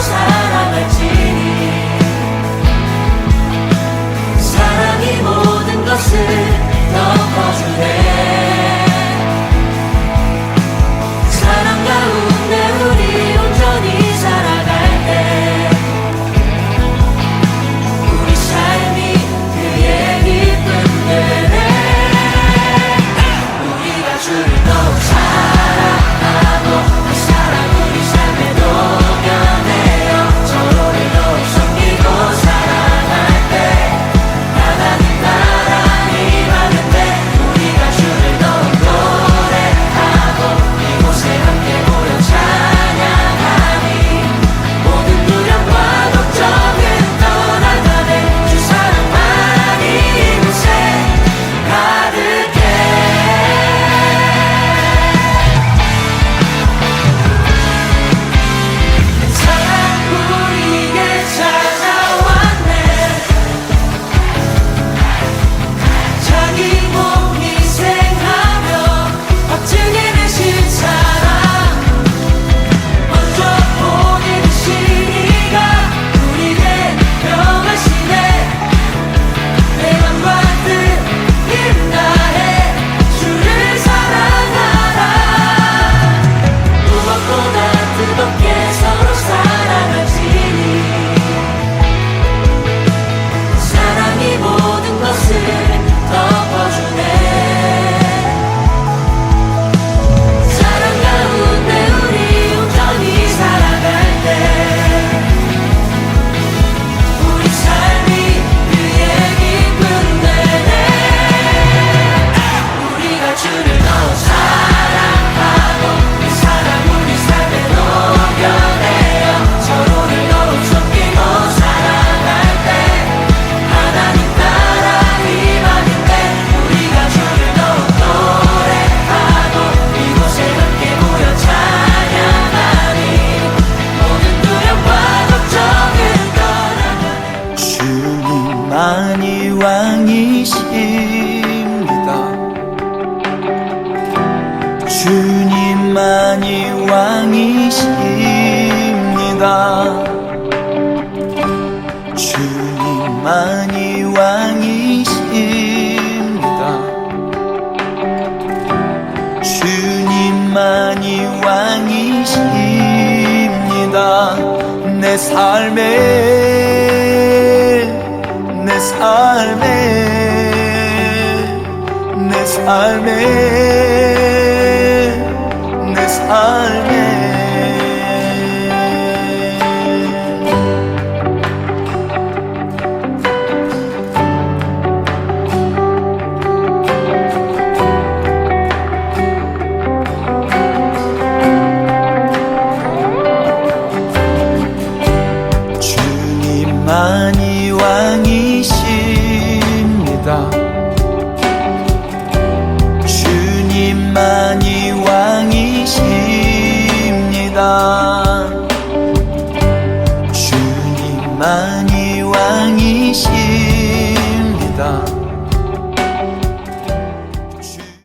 close 건가? 주님만이 왕이십니다. 주님만이 왕이십니다. 내 삶에 내 삶에 내 삶에 내 삶에. 만이 왕이십니다.